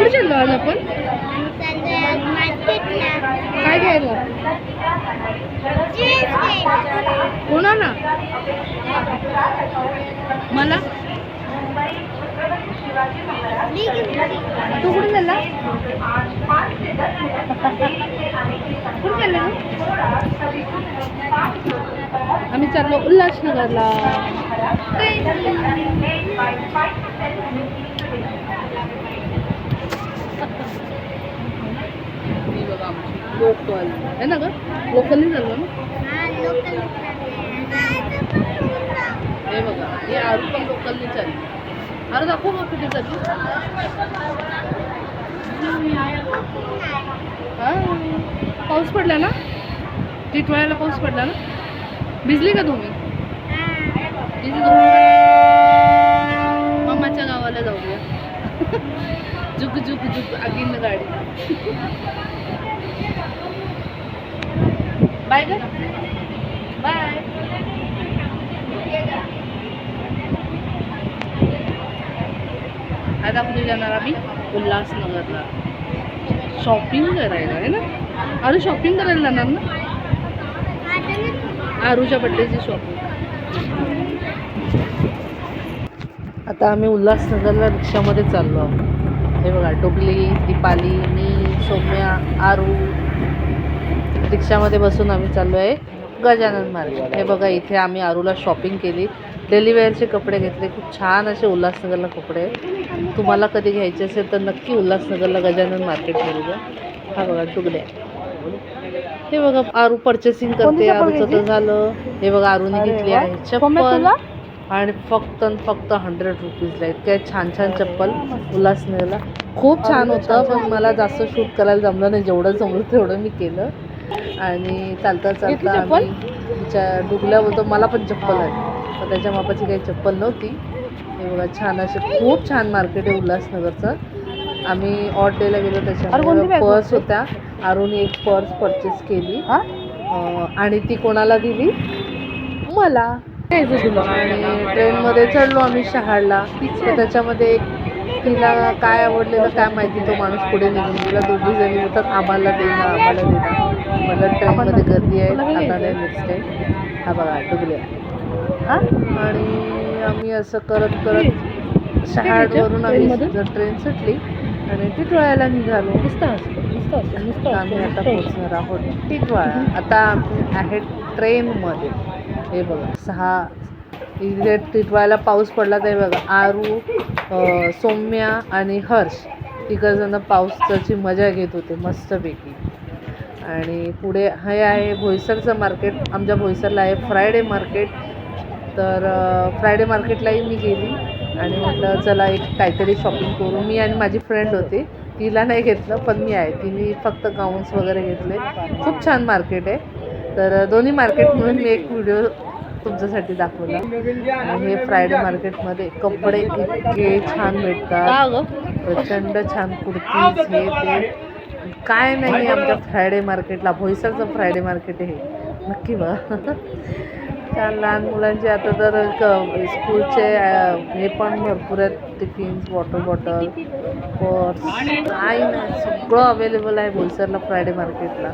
कुठे चाललो आज आपण? काय घ्यायला? ड्रेस घ्यायला कोणाला मला? तू कुठे चालला? कुठे चालला आम्ही चाललो उल्हासनगरला ही बघा आमची लोकल. आहे ना ग? लोकलनी चाललो ना? हा लोकल हे बघा हे आरू पण लोकलनी चालली. आरू दाखव मग कुठे चालली. हा. पाऊस पडला ना? टिटवाळ्याला पाऊस पडला ना? भिजली का तुम्ही? भिजली. तुम्ही मामाच्या गावाला जाऊया. जुक जुक जुक आगीन गाडी. बाय ग बाय आता कुठे जाणार आम्ही उल्हासनगरला. शॉपिंग करायला आहे ना? अरे शॉपिंग करायला जाणार ना? आरूच्या बड्डेची शॉपिंग आता आम्ही उल्हासनगरला रिक्षामध्ये चाललो आहोत. हे बघा टोपली दीपाली मी सौम्या आरू रिक्षामध्ये बसून आम्ही चाललो आहे गजानन मार्केट हे बघा इथे आम्ही आरूला शॉपिंग केली. डेली वेअरचे कपडे घेतले. खूप छान असे उल्हासनगरला कपडे. तुम्हाला कधी घ्यायचे असेल तर नक्की उल्हासनगरला गजानन मार्केटमध्ये जा. हा बघा टुगड्या हे बघा आरू पर्चेसिंग करते. आरूचं तर झालं. हे बघा आरूने घेतली आहे चप्पल. आणि फक्त फक्त हंड्रेड रुपीजला इतक्या छान छान चप्पल उल्हासनगरला. खूप छान होतं पण मला जास्त शूट करायला जमलं नाही. जेवढं जमलं तेवढं मी केलं. आणि चालता चालता आम्ही तिच्या डुगल्या बोलतो मला पण चप्पल आहे. पण त्याच्या मापाची काही चप्पल नव्हती. हे बघा छान असे खूप छान मार्केट आहे उल्हासनगरचं. आम्ही ऑट डेला गेलो त्याच्यामुळे पर्स होत्या. आरूने एक पर्स परचेस केली. आणि ती कोणाला दिली? मला. आणि ट्रेनमध्ये चढलो आम्ही शहाडला. तर त्याच्यामध्ये एक तिला काय आवडलेलं काय माहिती तो माणूस पुढे निघून गेला. दोघी जणी होतात आम्हाला देणं आम्हाला देणं मला ट्रेनमध्ये गर्दी आहे आता नाही नेक्स्ट टाईम हा बघा डुबल्या हा? आणि आम्ही असं करत करत शहाडवरून आम्ही ट्रेन सुटली आणि टिटवाळ्याला निघालो. आम्ही आता पोचणार आहोत. टिटवाळा आता आम्ही आहे ट्रेनमध्ये. हे बघा सहा इथे टिटवायला पाऊस पडला तरी बघा. आरू सौम्या आणि हर्ष तिघंजणं पावसाची मजा घेत होते मस्तपैकी. आणि पुढे हे आहे भोईसरचं मार्केट आमच्या भोईसरला आहे फ्रायडे मार्केट तर फ्रायडे मार्केटलाही मी गेली आणि म्हटलं चला एक काहीतरी शॉपिंग करू. मी आणि माझी फ्रेंड होती. तिला नाही घेतलं पण मी आहे. तिने फक्त गाऊन्स वगैरे घेतले. खूप छान मार्केट आहे. तर दोन्ही मार्केट म्हणून मी एक व्हिडिओ तुमच्यासाठी दाखवला. आणि हे फ्रायडे मार्केटमध्ये कपडे इतके छान भेटतात. प्रचंड छान कुर्तीज हे ते काय नाही आमच्या फ्रायडे मार्केटला भोईसरचं फ्रायडे मार्केट आहे. हे नक्की बघा. छान लहान मुलांचे आता तर क- स्कूलचे हे पण भरपूर आहेत टिफिन्स वॉटर बॉटल पर्स. काय नाही सगळं अवेलेबल आहे बोईसरला फ्रायडे मार्केटला.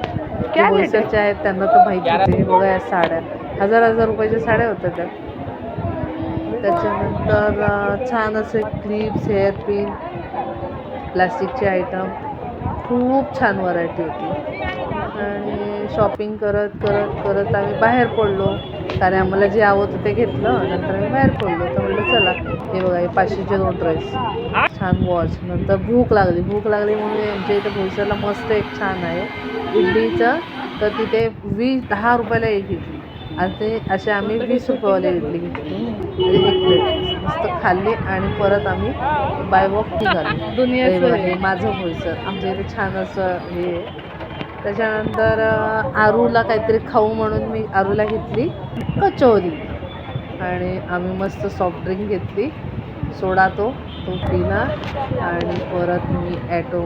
जे बोईसरचे आहेत त्यांना तर माहिती आहे. बघा या साड्या. हजार हजार रुपयाच्या साड्या होत्या त्या. त्याच्यानंतर छान असे क्लिप्स हेअर पिन प्लास्टिकचे आयटम खूप छान व्हरायटी होती. आणि शॉपिंग करत करत करत आम्ही बाहेर पडलो. कारण आम्हाला जे आवडतं ते घेतलं. नंतर आम्ही बाहेर पडलो. तर म्हटलं चला हे बघा हे पाचशेचे दोन ड्रेस छान वॉच नंतर भूक लागली. भूक लागली म्हणून आमच्या इथे भोईसरला मस्त एक छान आहे. इडलीचं. तर तिथे वीस दहा रुपयाला एक इडली. आणि ते असे आम्ही वीस रुपयेवाले इडली घेतली. म्हणजे एक प्लेट. मस्त खाल्ली आणि परत आम्ही बाय वॉक निघालो. हे माझं भोईसर. आमच्या इथे छान असं हे. त्याच्यानंतर आरूला काहीतरी खाऊ म्हणून मी आरूला घेतली कचोरी. आणि आम्ही मस्त सॉफ्ट ड्रिंक घेतली सोडा तो तो पिला. आणि परत मी ॲटो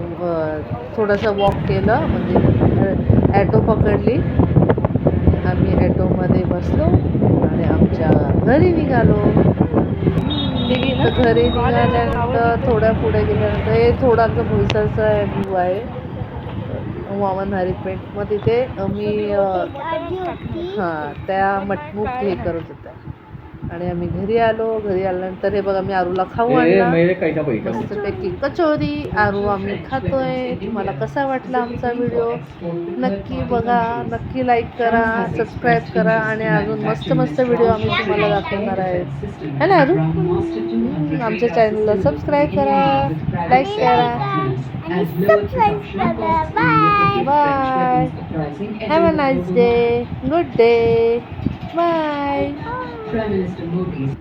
थोडंसं वॉक केलं म्हणजे ॲटो पकडली. आम्ही ॲटोमध्ये बसलो आणि आमच्या घरी निघालो. घरी निघाल्यानंतर थोड्या पुढे गेल्यानंतर हे थोडा आमचा भोईसरचा व्ह्यू आहे. वामन हरिपेंट मग तिथे मी हां त्या मटमूक हे करत होत्या आणि आम्ही घरी आलो. घरी आल्यानंतर हे बघा मी आरूला खाऊ आणला. मस्तपैकी कचोरी आरू आम्ही खातोय. तुम्हाला कसा वाटला आमचा व्हिडिओ? नक्की बघा. नक्की लाईक करा सबस्क्राईब करा आणि अजून मस्त मस्त व्हिडिओ आम्ही तुम्हाला दाखवणार आहेत है ना हम्म, आमच्या चॅनलला सबस्क्राईब करा लाईक करा. Bye. Have a nice day. Good day. Bye. Prime Minister Modi's